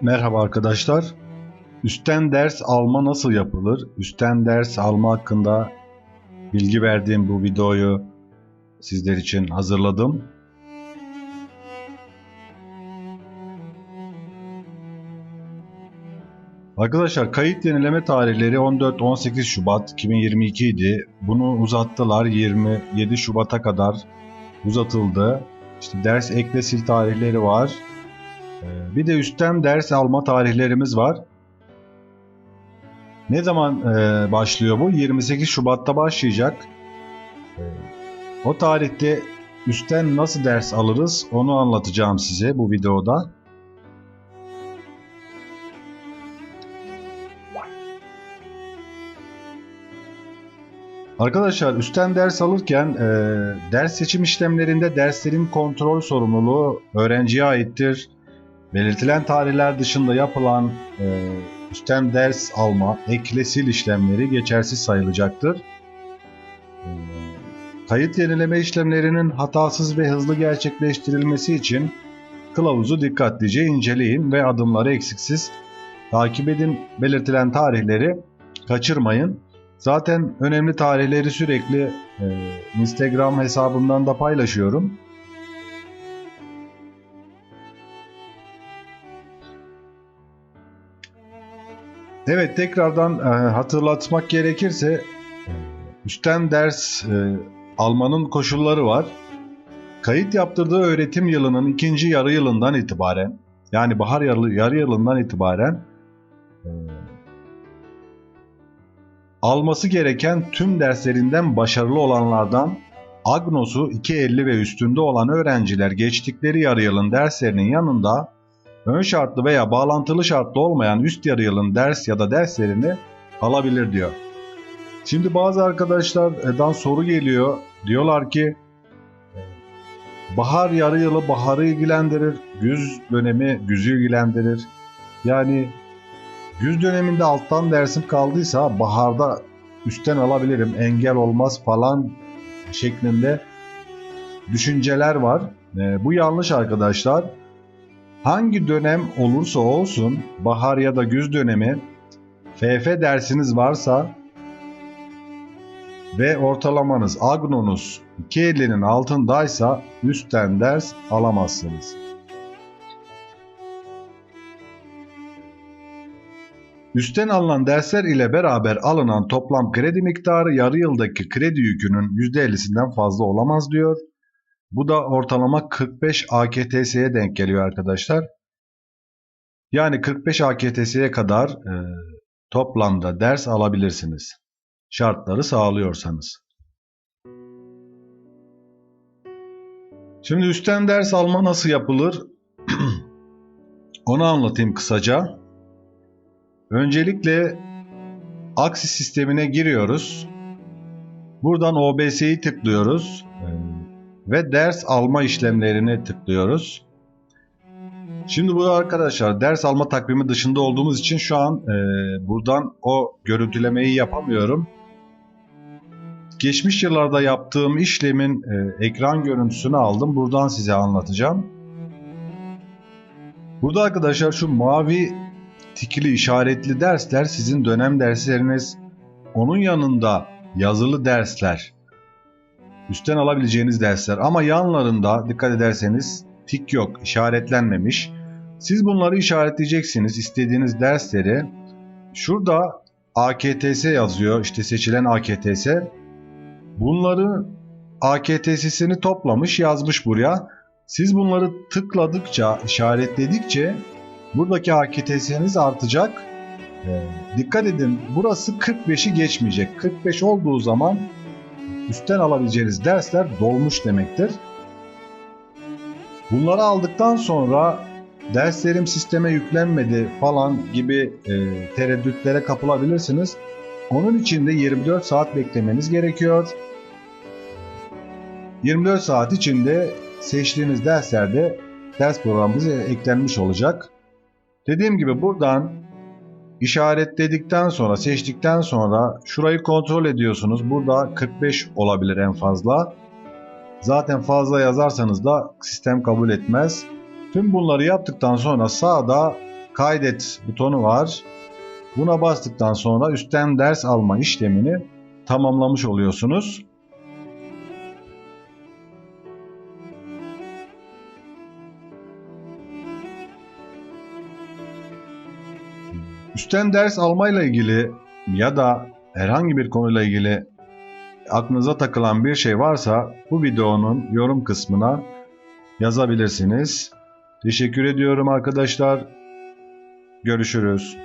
Merhaba arkadaşlar. Üstten ders alma nasıl yapılır? Üstten ders alma hakkında bilgi verdiğim bu videoyu sizler için hazırladım. Arkadaşlar kayıt yenileme tarihleri 14-18 Şubat 2022 idi. Bunu uzattılar 27 Şubat'a kadar uzatıldı. İşte ders ekle sil tarihleri var. Ee, Bir de üstten ders alma tarihlerimiz var. Ne zaman e, başlıyor bu? 28 Şubat'ta başlayacak. Ee, O tarihte üstten nasıl ders alırız onu anlatacağım size bu videoda. Arkadaşlar üstten ders alırken e, ders seçim işlemlerinde derslerin kontrol sorumluluğu öğrenciye aittir. Belirtilen tarihler dışında yapılan e, üstten ders alma, ekle sil işlemleri geçersiz sayılacaktır. E, kayıt yenileme işlemlerinin hatasız ve hızlı gerçekleştirilmesi için kılavuzu dikkatlice inceleyin ve adımları eksiksiz takip edin. Belirtilen tarihleri kaçırmayın. Zaten önemli tarihleri sürekli e, Instagram hesabımdan da paylaşıyorum. Evet tekrardan e, hatırlatmak gerekirse üstten ders e, almanın koşulları var. Kayıt yaptırdığı öğretim yılının ikinci yarı yılından itibaren yani bahar yarı, yarı yılından itibaren e, alması gereken tüm derslerinden başarılı olanlardan Agnos'u 2.50 ve üstünde olan öğrenciler geçtikleri yarı yılın derslerinin yanında ön şartlı veya bağlantılı şartlı olmayan üst yarı yılın ders ya da derslerini alabilir diyor. Şimdi bazı arkadaşlardan soru geliyor. Diyorlar ki bahar yarı yılı baharı ilgilendirir, güz dönemi güzü ilgilendirir. Yani güz döneminde alttan dersim kaldıysa baharda üstten alabilirim, engel olmaz falan şeklinde düşünceler var. E, bu yanlış arkadaşlar. Hangi dönem olursa olsun bahar ya da güz dönemi FF dersiniz varsa ve ortalamanız Agnonuz 250'nin altındaysa üstten ders alamazsınız. Üstten alınan dersler ile beraber alınan toplam kredi miktarı yarı yıldaki kredi yükünün %50'sinden fazla olamaz diyor. Bu da ortalama 45 AKTS'ye denk geliyor arkadaşlar. Yani 45 AKTS'ye kadar e, toplamda ders alabilirsiniz. Şartları sağlıyorsanız. Şimdi üstten ders alma nasıl yapılır? Onu anlatayım kısaca. Öncelikle Axis sistemine giriyoruz. Buradan OBS'yi tıklıyoruz. Ee, Ve ders alma işlemlerini tıklıyoruz. Şimdi burada arkadaşlar ders alma takvimi dışında olduğumuz için şu an e, buradan o görüntülemeyi yapamıyorum. Geçmiş yıllarda yaptığım işlemin e, ekran görüntüsünü aldım. Buradan size anlatacağım. Burada arkadaşlar şu mavi tikili işaretli dersler sizin dönem dersleriniz. Onun yanında yazılı dersler. Üstten alabileceğiniz dersler ama yanlarında dikkat ederseniz tik yok, işaretlenmemiş. Siz bunları işaretleyeceksiniz istediğiniz dersleri. Şurada AKTS yazıyor, işte seçilen AKTS. Bunları AKTS'sini toplamış, yazmış buraya. Siz bunları tıkladıkça, işaretledikçe buradaki AKTS'niz artacak. Ee, dikkat edin burası 45'i geçmeyecek. 45 olduğu zaman üstten alabileceğiniz dersler dolmuş demektir. Bunları aldıktan sonra derslerim sisteme yüklenmedi falan gibi e, tereddütlere kapılabilirsiniz. Onun için de 24 saat beklemeniz gerekiyor. 24 saat içinde seçtiğiniz derslerde ders programımız eklenmiş olacak. Dediğim gibi buradan işaretledikten sonra, seçtikten sonra şurayı kontrol ediyorsunuz. Burada 45 olabilir en fazla. Zaten fazla yazarsanız da sistem kabul etmez. Tüm bunları yaptıktan sonra sağda kaydet butonu var. Buna bastıktan sonra üstten ders alma işlemini tamamlamış oluyorsunuz. Üstten ders almayla ilgili ya da herhangi bir konuyla ilgili aklınıza takılan bir şey varsa bu videonun yorum kısmına yazabilirsiniz. Teşekkür ediyorum arkadaşlar. Görüşürüz.